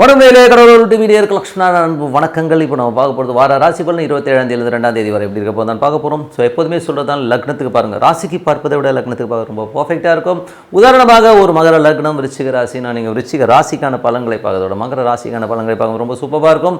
உடம்பையிலே கடவுள் டிவிடியருக்கு லக்ஷ்மணா அன்பு வணக்கங்கள். இப்போ நம்ம பார்க்க போகிறது வார ராசி பலன் இருபத்தேழாம் தேதி ரெண்டாம் தேதி வரை எப்படி இருக்க போதான் பார்க்க போகிறோம் ஸோ எப்போதுமே சொல்கிறதான் லக்னத்துக்கு பாருங்கள் ராசிக்கு பார்ப்பதை விட லக்னத்துக்கு பார்க்க ரொம்ப பர்ஃபெக்டாக இருக்கும். உதாரணமாக ஒரு மகர லக்னம் விருச்சிக ராசினா நீங்கள் விருச்சிக ராசிக்கான பலன்களை பார்க்கறதோட மகர ராசிக்கான பலன்களை பார்க்க ரொம்ப சூப்பராக இருக்கும்.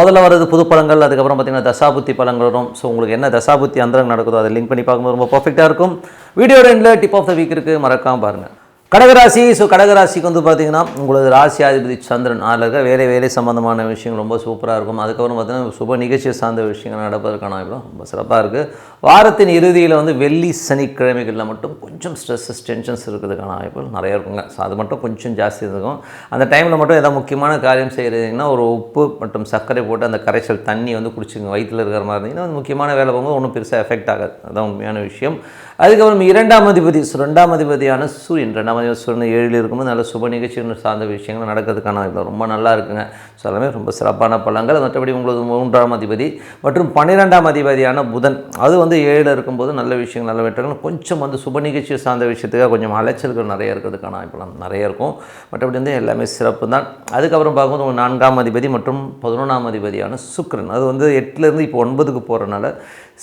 முதல்ல வர்றது புது பழங்கள் அதுக்கப்புறம் பார்த்தீங்கன்னா தசாபுத்தி பழங்கள் வரும். ஸோ உங்களுக்கு என்ன தசாபுத்தி அந்தரங்க நடக்குதோ அதை லிங்க் பண்ணி பார்க்கும்போது ரொம்ப பர்ஃபெக்டாக இருக்கும். வீடியோ ரெண்டில் டிப் ஆஃப் த வீக் இருக்குது மறக்காம பாருங்கள் கடகராசி ஸோ கடகராசிக்கு வந்து பார்த்தீங்கன்னா உங்களது ராசியாதிபதி சந்திரன் அதில் இருக்க வேலை வேலை சம்மந்தமான விஷயங்கள் ரொம்ப சூப்பராக இருக்கும். அதுக்கப்புறம் பார்த்தீங்கன்னா சுப நிகழ்ச்சி சார்ந்த விஷயங்கள் நடப்பதற்கான வாய்ப்பு ரொம்ப சிறப்பாக இருக்குது வாரத்தின் இறுதியில் வந்து வெள்ளி சனிக்கிழமைகளில் மட்டும் கொஞ்சம் ஸ்ட்ரெஸ்ஸஸ் டென்ஷன்ஸ் இருக்கிறதுக்கான வாய்ப்புகள் நிறைய இருக்குங்க. ஸோ அது மட்டும் கொஞ்சம் ஜாஸ்தி இருக்கும். அந்த டைமில் மட்டும் எதாவது முக்கியமான காரியம் செய்கிறீங்கன்னா ஒரு உப்பு மற்றும் சர்க்கரை போட்டு அந்த கரைச்சல் தண்ணி வந்து குடிச்சுங்க வயிற்றில் இருக்கிற மாதிரி இருந்தீங்கன்னா அது முக்கியமான வேலை போகும்போது ஒன்றும் பெருசாக எஃபெக்ட் ஆகாது. அதுதான் உண்மையான விஷயம். அதுக்கப்புறம் இரண்டாம் அதிபதி ரெண்டாம் அதிபதியான சூரியன் ரெண்டாம் அதிபதி ஏழில் இருக்கும்போது நல்ல சுப நிகழ்ச்சிகள் சார்ந்த விஷயங்கள் நடக்கிறதுக்கான வாய்ப்பு ரொம்ப நல்லா இருக்குங்க. ஸோ எல்லாமே ரொம்ப சிறப்பான பலங்கள் மற்றபடி உங்களது மூன்றாம் அதிபதி மற்றும் பன்னிரெண்டாம் அதிபதியான புதன். அது வந்து ஏழில் இருக்கும்போது நல்ல விஷயங்கள் நல்ல வெற்றிகள் கொஞ்சம் வந்து சுப நிகழ்ச்சி சார்ந்த விஷயத்துக்காக கொஞ்சம் அலைச்சல்கள் நிறைய இருக்கிறதுக்கான வாய்ப்புலாம் நிறைய இருக்கும். மற்றபடி வந்து எல்லாமே சிறப்பு தான். அதுக்கப்புறம் பார்க்கும்போது உங்கள் நான்காம் அதிபதி மற்றும் பதினொன்றாம் அதிபதியான சுக்ரன் அது வந்து எட்டுலேருந்து இப்போ ஒன்பதுக்கு போகிறனால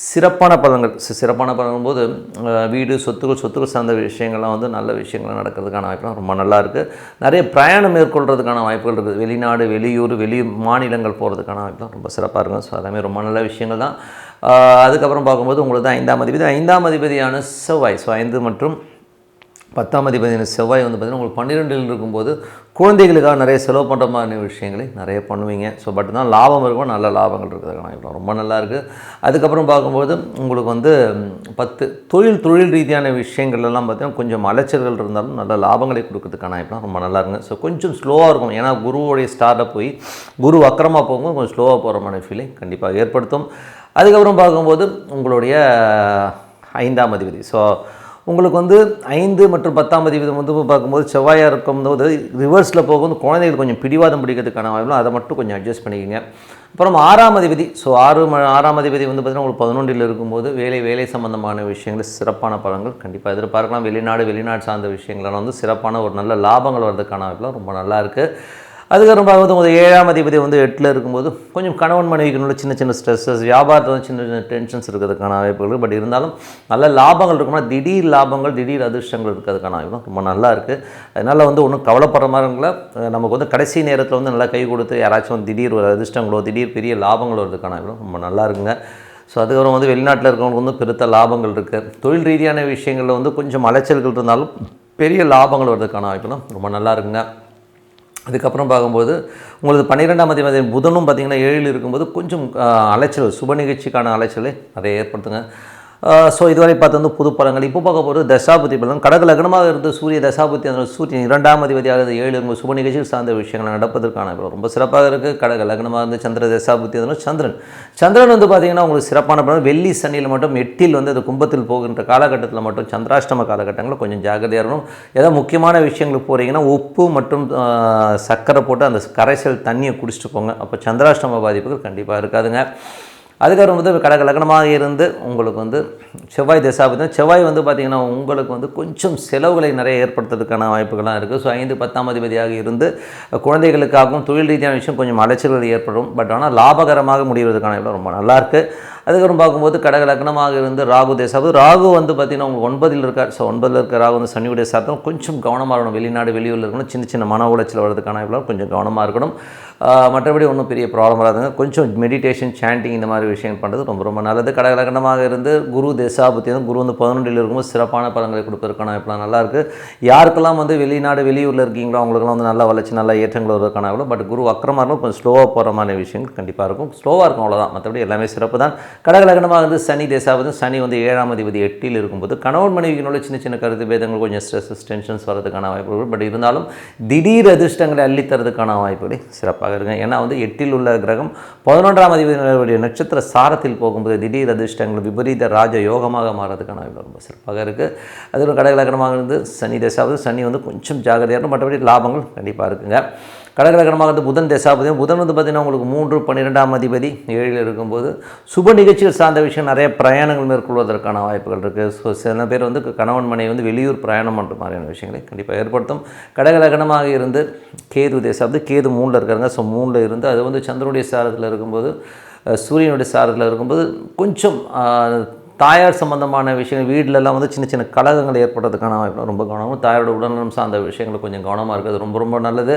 சிறப்பான பலன்கள் சிறப்பான பலன்கள் போது வீடு சொத்துக்கள் சொத்துக்கள் சார்ந்த விஷயங்கள்லாம் வந்து நல்ல விஷயங்கள் நடக்கிறதுக்கான வாய்ப்புலாம் ரொம்ப நல்லா இருக்குது நிறைய பிரயாணம் மேற்கொள்கிறதுக்கான வாய்ப்புகள் இருக்குது. வெளிநாடு வெளியூர் வெளி மாநிலங்கள் போகிறதுக்கான வாய்ப்புலாம் ரொம்ப சிறப்பாக இருக்கும். ஸோ எல்லாமே ரொம்ப நல்ல விஷயங்கள் தான். அதுக்கப்புறம் பார்க்கும்போது உங்களுக்கு ஐந்தாம் அதிபதி. ஐந்தாம் அதிபதியான செவ்வாய். ஸோ ஐந்து மற்றும் பத்தாம் அதிபதியான செவ்வாய் வந்து பார்த்திங்கன்னா உங்களுக்கு பன்னிரெண்டில் இருக்கும்போது குழந்தைகளுக்காக நிறைய செலவு பண்ணுற மாதிரி விஷயங்களை நிறைய பண்ணுவீங்க. ஸோ பட் தான் லாபம் இருக்கும் நல்ல லாபங்கள் இருக்கிறதுக்கான வாய்ப்பு ரொம்ப நல்லா இருக்குது அதுக்கப்புறம் பார்க்கும்போது உங்களுக்கு வந்து பத்து தொழில் தொழில் ரீதியான விஷயங்கள் எல்லாம் கொஞ்சம் அலைச்சல்கள் இருந்தாலும் நல்ல லாபங்களை கொடுக்கறதுக்கான வாய்ப்புலாம் ரொம்ப நல்லா இருக்குங்க ஸோ கொஞ்சம் ஸ்லோவாக இருக்கும் ஏன்னா குருவோடைய ஸ்டாரில் போய் குரு அக்கரமாக போகும்போது கொஞ்சம் ஸ்லோவாக போகிற மாதிரி ஃபீலிங் கண்டிப்பாக ஏற்படுத்தும். அதுக்கப்புறம் பார்க்கும்போது உங்களுடைய ஐந்தாம் அதிபதி. ஸோ உங்களுக்கு வந்து ஐந்து மற்றும் பத்தாம் அதிபதி வந்து பார்க்கும்போது செவ்வாயாக இருக்கும்போது ரிவர்ஸில் போகும்போது குழந்தைகள் கொஞ்சம் பிடிவாதம் பிடிக்கிறதுக்கான வாய்ப்பு அதை மட்டும் கொஞ்சம் அட்ஜஸ்ட் பண்ணிக்கோங்க. அப்புறம் ஆறாம் அதிபதி ஸோ ஆறு ம- ஆறாம் அதிபதி வந்து பார்த்திங்கன்னா உங்களுக்கு பதினொன்றில் இருக்கும்போது வேலை வேலை சம்பந்தமான விஷயங்கள் சிறப்பான பலன்கள் கண்டிப்பாக எதிர்பார்க்கலாம். வெளிநாடு வெளிநாடு சார்ந்த விஷயங்கள்லாம் வந்து சிறப்பான ஒரு நல்ல லாபங்கள் வர்றதுக்கான வாய்ப்புலாம் ரொம்ப நல்லா இருக்குது அதுக்கப்புறம் பார்க்கும்போது உங்கள் ஏழாம் அதிபதி வந்து எட்டில் இருக்கும்போது கொஞ்சம் கணவன் மனைவிக்கு சின்ன சின்ன ஸ்ட்ரெஸ்ஸஸ் வியாபாரத்தில் சின்ன சின்ன டென்ஷன்ஸ் இருக்கிறதுக்கான வாய்ப்புகள் பட் இருந்தாலும் நல்ல லாபங்கள் இருக்கும்னா திடீர் லாபங்கள் திடீர் அதிர்ஷ்டங்கள் இருக்கிறதுக்கான வாய்ப்பு ரொம்ப நல்லா இருக்குது அதனால் வந்து ஒன்றும் கவலைப்படுற மாதிரிங்கள நமக்கு வந்து கடைசி நேரத்தில் வந்து நல்லா கை கொடுத்து யாராச்சும் வந்து திடீர் ஒரு அதிர்ஷ்டங்களோ திடீர் பெரிய லாபங்களோ இருக்கிறதுக்கான வாய்ப்பு ரொம்ப நல்லா இருக்குங்க. ஸோ அதுக்கப்புறம் வந்து வெளிநாட்டில் இருக்கிறவங்களுக்கு வந்து பெருத்த லாபங்கள் இருக்குது தொழில் ரீதியான விஷயங்களில் வந்து கொஞ்சம் அலைச்சல்கள் இருந்தாலும் பெரிய லாபங்கள் வர்றதுக்கான வாய்ப்புலாம் ரொம்ப நல்லா இருக்குங்க. அதுக்கப்புறம் பார்க்கும்போது உங்களுக்கு பன்னிரெண்டாம் அதிபதி புதனும் பார்த்திங்கன்னா ஏழில் இருக்கும்போது கொஞ்சம் அலைச்சல் சுப நிகழ்ச்சிக்கான அலைச்சலை நிறைய ஏற்படுத்துங்க. ஸோ இதுவரை பார்த்து வந்து புது பலங்கள் இப்போ பார்க்க போகிறது தசாபதி பலன் கடக லக்னமாக இருந்த சூரிய தசாபதி அந்த சூரியன் இரண்டாம் அதிபதியாக இருந்த ஏழு இருக்கும் சுப நிகழ்ச்சியில் சார்ந்த விஷயங்கள் நடப்பதற்கான இப்போ ரொம்ப சிறப்பாக இருக்குது கடக லக்னமாக இருந்த சந்திர தசாபுத்தி அதனால் சந்திரன். சந்திரன் வந்து பார்த்திங்கன்னா உங்களுக்கு சிறப்பான பலன் வெள்ளி சனியில் மட்டும் எட்டில் வந்து அது கும்பத்தில் போகின்ற காலகட்டத்தில் மட்டும் சந்திராஷ்டம காலகட்டங்களில் கொஞ்சம் ஜாகிரதையாக இருக்கணும். ஏதாவது முக்கியமான விஷயங்களுக்கு போகிறீங்கன்னா உப்பு மற்றும் சர்க்கரை போட்டு அந்த கரைசல் தண்ணியை குடிச்சிட்டு போங்க. அப்போ சந்திராஷ்டம பாதிப்புகள் கண்டிப்பாக இருக்காதுங்க. அதுக்கப்புறம் வந்து கடக லக்னமாக இருந்து உங்களுக்கு வந்து செவ்வாய் தசாபதி செவ்வாய் வந்து பார்த்திங்கன்னா உங்களுக்கு வந்து கொஞ்சம் செலவுகளை நிறைய ஏற்படுத்துறதுக்கான வாய்ப்புகள்லாம் இருக்குது ஸோ ஐந்து பத்தாம் அதிபதியாக இருந்து குழந்தைகளுக்காகவும் தொழில் ரீதியான விஷயம் கொஞ்சம் அலைச்சல்கள் ஏற்படும். பட் ஆனால் லாபகரமாக முடிவதற்கான ரொம்ப நல்லாயிருக்கு அதுக்கப்புறம் பார்க்கும்போது கடக லக்னமாக இருந்து ராகு தேசாவது ராகு வந்து பார்த்திங்கன்னா உங்களுக்கு ஒன்பதில் இருக்கார். ஸோ ஒன்பதில் இருக்க ராகு வந்து சனியுடைய சார்த்தம் கொஞ்சம் கவனமாக இருக்கணும். வெளிநாடு வெளியூரில் இருக்கணும். சின்ன சின்ன மன உளைச்சல் வர்றதுக்கான வாய்ப்புலாம் கொஞ்சம் கவனமாக இருக்கணும். மற்றபடி ஒன்றும் பெரிய ப்ராப்ளம் வராதுங்க. கொஞ்சம் மெடிடேஷன் சாண்டிங் இந்த மாதிரி விஷயங்கள் பண்ணுறது ரொம்ப ரொம்ப நல்லது. கடகலக்கணமாக இருந்து குரு தேசாபத்தி வந்து குரு வந்து பதினொன்றில் இருக்கும்போது சிறப்பான பலன்களை கொடுப்பதற்கான வாய்ப்புலாம் நல்லாயிருக்கு யாருக்கெல்லாம் வந்து வெளிநாடு வெளியூரில் இருக்கீங்களோ அவங்களுக்குலாம் வந்து நல்லா வளர்ச்சி நல்லா ஏற்றங்கள் வருவதற்கான பட் குரு வக்கரமாக இருக்கும் கொஞ்சம் ஸ்லோவாக போகிற மாதிரி விஷயங்கள் கண்டிப்பாக இருக்கும். ஸ்லோவாக இருக்கும் அவ்வளோதான் மற்றபடி எல்லாமே சிறப்பு தான் கடகலகனமாக வந்து சனி தேசாவது சனி வந்து ஏழாம் அதிபதி எட்டில் இருக்கும்போது கணவன் மனைவியினுள்ள சின்ன சின்ன கருத்து பேதங்கள் கொஞ்சம் ஸ்ட்ரெஸ் டென்ஷன்ஸ் வரதுக்கான வாய்ப்புகள் பட் இருந்தாலும் திடீர் அதிர்ஷ்டங்களை அள்ளித்தரதுக்கான வாய்ப்புகளை சிறப்பாக இருக்குங்க ஏன்னா வந்து எட்டில் உள்ள கிரகம் பதினொன்றாம் அதிபதியினுடைய நட்சத்திர சாரத்தில் போகும்போது திடீர் அதிர்ஷ்டங்கள் விபரீத ராஜ யோகமாக மாறதுக்கான வாய்ப்பு ரொம்ப சிறப்பாக இருக்குது அதுவும் கடகலகனமாக இருந்து சனி தேசாவது சனி வந்து கொஞ்சம் ஜாகிரதையாக இருக்கும். மற்றபடி லாபங்கள் கண்டிப்பாக இருக்குங்க. கடகலகணமாக வந்து புதன் தசாபதியும் புதன் வந்து பார்த்திங்கன்னா உங்களுக்கு மூன்று பன்னிரெண்டாம் அதிபதி ஏழில் இருக்கும்போது சுப நிகழ்ச்சிகள் சார்ந்த விஷயம் நிறைய பிரயாணங்கள் மேற்கொள்வதற்கான வாய்ப்புகள் இருக்குது ஸோ சில பேர் வந்து கணவன் மனை வந்து வெளியூர் பிரயாணம் பண்ணுற மாதிரியான விஷயங்களை கண்டிப்பாக ஏற்படுத்தும். கடகலகணமாக இருந்து கேது தேசாபதி கேது மூணில் இருக்கிறாங்க ஸோ மூணில் இருந்து அது வந்து சந்திரனுடைய சாரத்தில் இருக்கும்போது சூரியனுடைய சாரத்தில் இருக்கும்போது கொஞ்சம் தாயார் சம்பந்தமான விஷயங்கள் வீட்டிலலாம் வந்து சின்ன சின்ன கழகங்கள் ஏற்படுறதுக்கான வாய்ப்பு ரொம்ப கவனமும் தாயாரோட உடல்நலம் சார்ந்த விஷயங்கள் கொஞ்சம் கவனமாக இருக்கிறது ரொம்ப ரொம்ப நல்லது.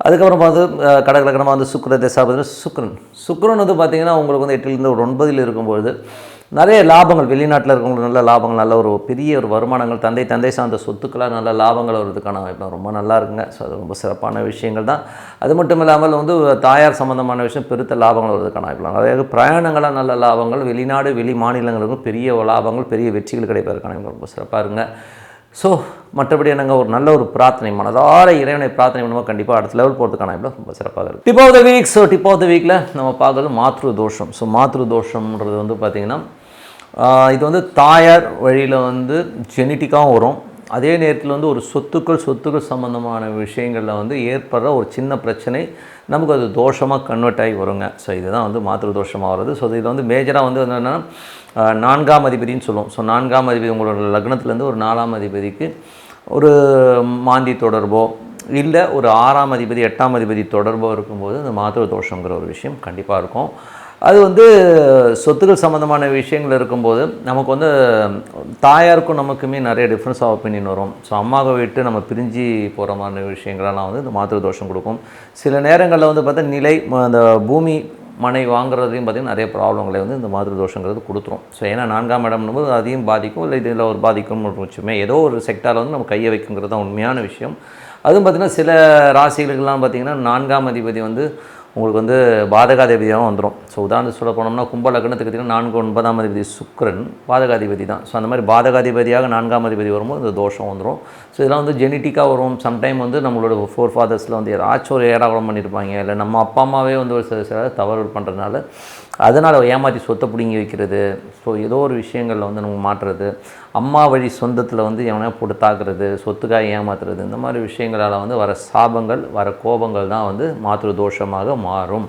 அதுக்கப்புறம் பார்த்து கடகலக்கணமாக வந்து சுக்கர தசாபதி சுக்ரன் சுக்ரன் வந்து பார்த்திங்கன்னா உங்களுக்கு வந்து எட்டிலிருந்து ஒரு ஒன்பதில் இருக்கும்பொழுது நிறைய லாபங்கள் வெளிநாட்டில் இருக்கவங்களுக்கு நல்ல லாபங்கள் நல்ல ஒரு பெரிய ஒரு வருமானங்கள் தந்தை தந்தை சார்ந்த சொத்துக்களாக நல்ல லாபங்கள் வருதுக்கான வாய்ப்பு ரொம்ப நல்லா இருக்குங்க. ஸோ அது ரொம்ப சிறப்பான விஷயங்கள் தான். அது மட்டும் இல்லாமல் வந்து தாயார் சம்மந்தமான விஷயம் பெருத்த லாபங்கள் வருவதற்கான வாய்ப்பு அதாவது பிரயாணங்களாக நல்ல லாபங்கள் வெளிநாடு வெளி மாநிலங்களுக்கும் பெரிய லாபங்கள் பெரிய வெற்றிகள் கிடைப்பதற்கான ரொம்ப சிறப்பாக இருங்க ஸோ மற்றபடி என்னங்க ஒரு நல்ல ஒரு பிரார்த்தனை மனதார இறைவனை பிரார்த்தனை பண்ணுவோம் கண்டிப்பாக அடுத்த லெவல் போகிறதுக்கான வாய்ப்பு ரொம்ப சிறப்பாக இருக்குது tip of the week so tip of the வீக்கில் நம்ம பார்க்குறது மாத்ரு தோஷம் ஸோ மாத்ரு தோஷம்ன்றது வந்து பார்த்திங்கன்னா இது வந்து தாயார் வழியில் வந்து ஜெனட்டிக்காகவும் வரும். அதே நேரத்தில் வந்து ஒரு சொத்துக்கள் சொத்துக்கள் சம்மந்தமான விஷயங்களில் வந்து ஏற்படுற ஒரு சின்ன பிரச்சனை நமக்கு அது தோஷமாக கன்வெர்ட் ஆகி வருங்க. ஸோ இதுதான் வந்து மாத்திரு தோஷமாக வருது ஸோ இதில் வந்து மேஜராக வந்து என்னென்னா நான்காம் அதிபதின்னு சொல்லுவோம். ஸோ நான்காம் அதிபதி உங்களோட லக்னத்துலேருந்து ஒரு நாலாம் அதிபதிக்கு ஒரு மாந்தி தொடர்போ இல்லை ஒரு ஆறாம் அதிபதி எட்டாம் அதிபதி தொடர்போ இருக்கும்போது இந்த மாத்திரு தோஷங்கிற ஒரு விஷயம் கண்டிப்பாக இருக்கும். அது வந்து சொத்துக்கள் சம்மந்தமான விஷயங்கள் இருக்கும்போது நமக்கு வந்து தாயாருக்கும் நமக்குமே நிறைய டிஃப்ரென்ஸ் ஆஃப் ஒப்பீனியன் வரும். ஸோ அம்மாவை விட்டு நம்ம பிரிஞ்சு போகிற மாதிரி விஷயங்களெல்லாம் வந்து இந்த மாத்திரை தோஷம் கொடுக்கும். சில நேரங்களில் வந்து பார்த்தா நிலை ம- அந்த பூமி மனை வாங்குறதையும் பார்த்திங்கன்னா நிறைய ப்ராப்ளங்களை வந்து இந்த மாதிரி தோஷங்கிறது கொடுத்துரும். ஸோ ஏன்னா நான்காம் இடம்னும்போது அதையும் பாதிக்கும் இல்லை இதில் ஒரு பாதிக்கும் வச்சுமே ஏதோ ஒரு செக்டாரில் வந்து நம்ம கையை வைக்குங்கிறது தான் உண்மையான விஷயம். அதுவும் பார்த்திங்கன்னா சில ராசிகளுக்கெல்லாம் பார்த்திங்கன்னா நான்காம் அதிபதி வந்து உங்களுக்கு வந்து பாதகாதிபதியாகவும் வந்துடும் ஸோ உதாரணத்துக்கு சொல்ல போனோம்னா கும்ப லக்னத்துக்கு பார்த்தீங்கன்னா நான்கு ஒன்பதாம் அதிபதி சுக்ரன் பாதகாதிபதி தான். ஸோ அந்த மாதிரி பாதகாதிபதியாக நான்காம் அதிபதி வரும்போது இந்த தோஷம் வந்துடும் ஸோ இதெல்லாம் வந்து ஜெனட்டிக்காக வரும். சம்டைம் வந்து நம்மளோட ஃபோர் ஃபாதர்ஸில் வந்து ஏதாச்சும் ஒரு ஏடாகுளம் பண்ணியிருப்பாங்க இல்லை நம்ம அப்பா அம்மாவே வந்து ஒரு சில சில தவறு பண்ணுறதுனால அதனால் ஏமாற்றி சொத்தை பிடுங்கி வைக்கிறது. ஸோ ஏதோ ஒரு விஷயங்களில் வந்து நம்ம மாட்டுறது. அம்மா வழி சொந்தத்தில் வந்து எவனையா போட்டு தாக்குறது சொத்துக்காக ஏமாத்துறது. இந்த மாதிரி விஷயங்களால் வந்து வர சாபங்கள் வர கோபங்கள் தான் வந்து மாத்திரு தோஷமாக மாறும்.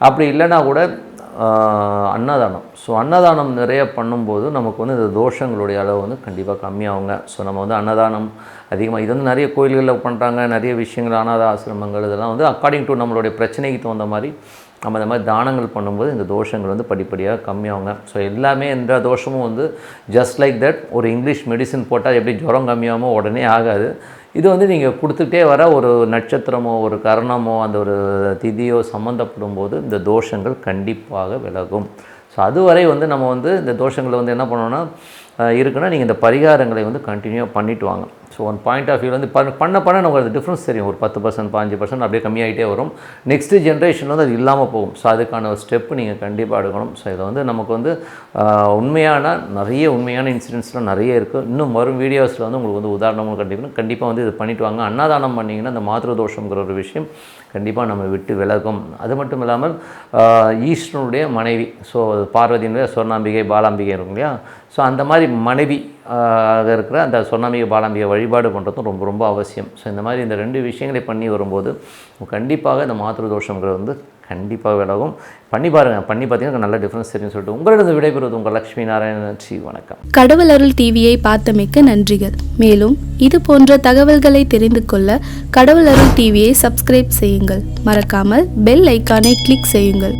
அப்படி இல்லைனா கூட அன்னதானம். ஸோ அன்னதானம் நிறைய பண்ணும்போது நமக்கு வந்து இந்த தோஷங்களுடைய அளவு வந்து கண்டிப்பாக கம்மியாகுங்க. ஸோ நம்ம வந்து அன்னதானம் அதிகமாக இது வந்து நிறைய கோயில்களில் பண்ணுறாங்க நிறைய விஷயங்கள் அனாத ஆசிரமங்கள் இதெல்லாம் வந்து அக்கார்டிங் டு நம்மளுடைய பிரச்சனைக்கு தகுந்த மாதிரி நம்ம இந்த மாதிரி தானங்கள் பண்ணும்போது இந்த தோஷங்கள் வந்து படிப்படியாக கம்மியாகுங்க. ஸோ எல்லாமே எந்த தோஷமும் வந்து ஜஸ்ட் லைக் தட் ஒரு இங்கிலீஷ் மெடிசின் போட்டால் எப்படி ஜுரம் கம்மியாகுமோ உடனே ஆகாது. இது வந்து நீங்கள் கொடுத்துட்டே வர ஒரு நட்சத்திரமோ ஒரு கரணமோ அந்த ஒரு திதியோ சம்மந்தப்படும் போது இந்த தோஷங்கள் கண்டிப்பாக விலகும். ஸோ அதுவரை வந்து நம்ம வந்து இந்த தோஷங்களை வந்து என்ன பண்ணோன்னா இருக்குன்னா நீங்கள் இந்த பரிகாரங்களை வந்து கண்டினியூ பண்ணிட்டு வாங்க. So one point of view வந்து பண்ண பண்ண பண்ண நமக்கு அது டிஃப்ரென்ஸ் தெரியும். ஒரு பத்து பர்சன்ட் பாஞ்சு பர்சன்ட் அப்படியே கம்மியாகிட்டே வரும். நெக்ஸ்ட்டு ஜென்ரேஷன் வந்து அது இல்லாமல் போகும். ஸோ அதுக்கான ஒரு ஸ்டெப்பு நீங்கள் கண்டிப்பாக எடுக்கணும். ஸோ இதை வந்து நமக்கு வந்து உண்மையான நிறைய உண்மையான இன்சிடென்ட்ஸ்லாம் நிறைய இருக்குது இன்னும் வரும் வீடியோஸில் வந்து உங்களுக்கு வந்து உதாரணமும் கண்டிப்பாக கண்டிப்பாக வந்து இது பண்ணிட்டு வாங்க. அன்னதானம் பண்ணிங்கன்னா அந்த மாத்திர தோஷங்கிற ஒரு விஷயம் கண்டிப்பாக நம்ம விட்டு விலகும். அது மட்டும் இல்லாமல் ஆஹ், ஈஸ்வரனுடைய மனைவி ஸோ பார்வதியினுடைய சொர்ணாம்பிகை பாலாம்பிகை இருக்கும் இல்லையா? ஸோ அந்த மாதிரி மனைவி ஆக இருக்கிற அந்த சொர்ணாம்பிகை பாலாம்பிகை வழிபாடு பண்ணுறதும் ரொம்ப ரொம்ப அவசியம். ஸோ இந்த மாதிரி இந்த ரெண்டு விஷயங்களை பண்ணி வரும்போது கண்டிப்பாக இந்த மாத்திரு தோஷங்கிறது வந்து கண்டிப்பாக விலகும். பண்ணி பாருங்கள் பண்ணி பார்த்தீங்கன்னா நல்ல டிஃப்ரென்ஸ் தெரியும் சொல்லிட்டு உங்களிடம் விடைபெறுவது உங்கள் லக்ஷ்மி நாராயணன். ஸ்ரீ வணக்கம். கடவுள் அருள் டிவியை பார்த்தமைக்க நன்றிகள். மேலும் இது போன்ற தகவல்களை தெரிந்து கொள்ள கடவுள் அருள் டிவியை சப்ஸ்கிரைப் செய்யுங்கள். மறக்காமல் பெல் ஐக்கானை கிளிக் செய்யுங்கள்.